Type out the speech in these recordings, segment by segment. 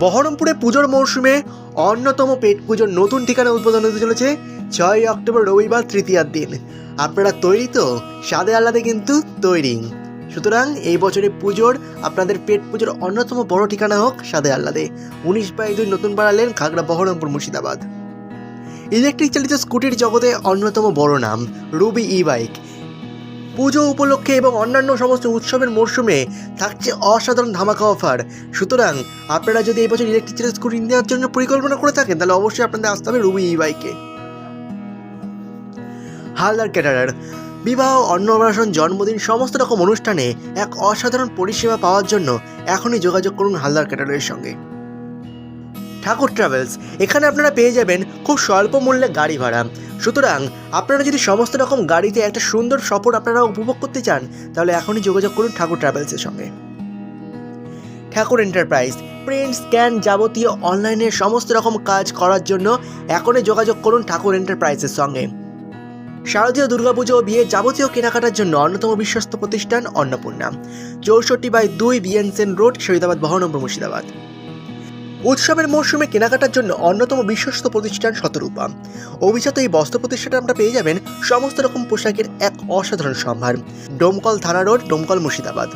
বহরমপুরে পুজোর মরশুমে অন্যতম পেট পুজোর নতুন ঠিকানা উদ্বোধন হতে চলেছে ছয় অক্টোবর রবিবার তৃতীয়ার দিন। আপনারা তৈরি তো, স্বাদে আহ্লাদে কিন্তু তৈরি। সুতরাং এই বছরে পুজোর, আপনাদের পেট পুজোর অন্যতম বড় ঠিকানা হোক সাদে আহ্লাদে উনিশ বাই দুই নতুন পাড়া লেন খাগড়া বহরমপুর মুর্শিদাবাদ। ইলেকট্রিক চালিত স্কুটির জগতে অন্যতম বড় নাম, রুবি ই বাইক পুজো উপলক্ষে এবং অন্যান্য সমস্ত উৎসবের মরশুমে থাকছে অসাধারণ ধামাকা অফার। সুতরাং আপনারা যদি এই বছর ইলেকট্রিক চালিত স্কুটি নেওয়ার জন্য পরিকল্পনা করে থাকেন, তাহলে অবশ্যই আপনাদের আসতে হবে রুবি ই বাইকে হালদার ক্যাটারার, বিবাহ, অন্নপ্রাশন, জন্মদিন, সমস্ত রকম অনুষ্ঠানে এক অসাধারণ পরিষেবা পাওয়ার জন্য এখনই যোগাযোগ করুন হালদার ক্যাটারের সঙ্গে। ঠাকুর ট্রাভেলস এখানে আপনারা পেয়ে যাবেন খুব স্বল্প মূল্যে গাড়ি ভাড়া। সুতরাং, আপনারা যদি সমস্ত রকম গাড়িতে একটা সুন্দর সফর আপনারা উপভোগ করতে চান, তাহলে এখনই যোগাযোগ করুন ঠাকুর ট্রাভেলসের সঙ্গে। ঠাকুর এন্টারপ্রাইজ প্রিন্ট স্ক্যান যাবতীয় অনলাইনে সমস্ত রকম কাজ করার জন্য এখনই যোগাযোগ করুন ঠাকুর এন্টারপ্রাইজের সঙ্গে। শারদীয় দুর্গাপুজো ও বিয়ে যাবতীয় কেনাকাটার জন্য অন্যতম বিশ্বস্ত প্রতিষ্ঠান অন্নপূর্ণা। চৌষট্টি বাই দুই বিএনসেন রোড, শহীদাবাদ, বহরমপুর, মুর্শিদাবাদ। উৎসবের মরশুমে কেনাকাটার জন্য অন্যতম বিশ্বস্ত প্রতিষ্ঠান শতরূপা। অভিজাত এই বস্ত্র প্রতিষ্ঠানে আমরা পেয়ে যাবেন সমস্ত রকম পোশাকের এক অসাধারণ সম্ভার। ডোমকল থানা রোড, ডোমকল মুর্শিদাবাদ।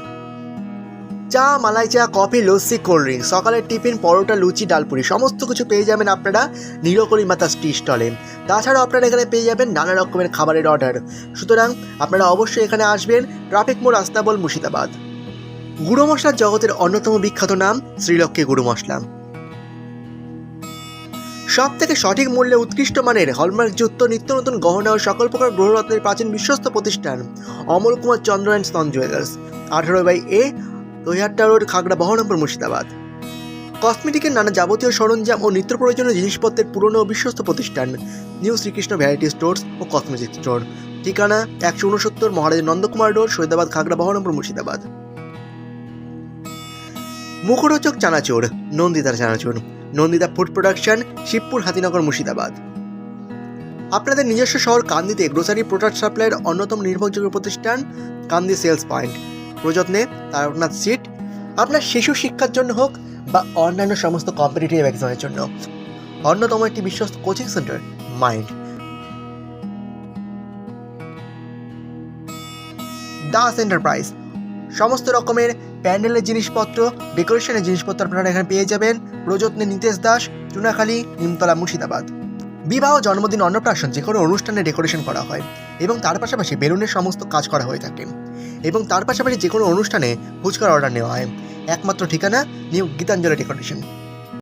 চা, মালাই চা, কফি, লস্যি, কোল্ড ড্রিঙ্ক সকালের টিফিন, পরোটা, লুচি, ডালপুরি, সমস্ত কিছু পেয়ে যাবেন আপনারা নীলকলি মাতা টি স্টলে। তাছাড়াও আপনারা এখানে পেয়ে যাবেন নানা রকমের খাবারের অর্ডার। সুতরাং আপনারা অবশ্যই এখানে আসবেন ট্রাফিক মোড় আস্তাবল মুর্শিদাবাদ। গুঁড়ো মশলার জগতের অন্যতম বিখ্যাত নাম শ্রীলক্ষ্মী গুঁড়ো মশলা সব থেকে সঠিক মূল্যে উৎকৃষ্ট মানের হলমার্কযুক্ত নিত্য নতুন গহনা ও সকল প্রকার গ্রহরত্নের প্রাচীন বিশ্বস্ত প্রতিষ্ঠান অমল কুমার চন্দ্র অ্যান্ড স্তন জুয়েলার্স, আঠারো by A, Dahiyatta road, Khagra, Berhampore, Murshidabad. কসমেটিকের নানা যাবতীয় সরঞ্জাম ও নিত্য প্রয়োজনীয় জিনিসপত্রের পুরনো ও বিশ্বস্ত প্রতিষ্ঠান, নিউ শ্রীকৃষ্ণ ভ্যারাইটি স্টোর্স ও কসমেটিক স্টোর। ঠিকানা একশো উনসত্তর মহারাজ নন্দকুমার রোড শহীদাবাদ খাগড়া, বহরমপুর, মুর্শিদাবাদ। মুখরোচক চানাচুর, নন্দিতার চানাচুর। Nandita food production, Shibpur Hatinagar Murshidabad. আপনাদের নিজস্ব শহর কান্দিতে গ্রোসারি প্রোডাক্ট সাপ্লাইয়ের অন্যতম নির্ভরযোগ্য প্রতিষ্ঠান কান্দি সেলস পয়েন্ট। প্রযত্নে তারকনাথ সিট। আপনার শিশু শিক্ষার জন্য হোক বা অন্যান্য সমস্ত কম্পিটিটিভ এক্সামের জন্য। অন্যতম একটি বিশ্বস্ত coaching centre mind Das enterprise. সমস্ত রকমের প্যান্ডেলের জিনিসপত্র, ডেকোরেশনের জিনিসপত্র আপনারা এখানে পেয়ে যাবেন। প্রযত্নে নিতেশ দাস, চুনাখালী, নিমতলা, মুর্শিদাবাদ। বিবাহ জন্মদিন অন্নপ্রাশন যে কোনো অনুষ্ঠানে ডেকোরেশন করা হয় এবং তার পাশাপাশি বেলুনের সমস্ত কাজ করা হয়ে থাকে এবং তার পাশাপাশি যে কোনো অনুষ্ঠানে ফুচকার অর্ডার নেওয়া হয়। একমাত্র ঠিকানা নিউ গীতাঞ্জলি ডেকোরেশন।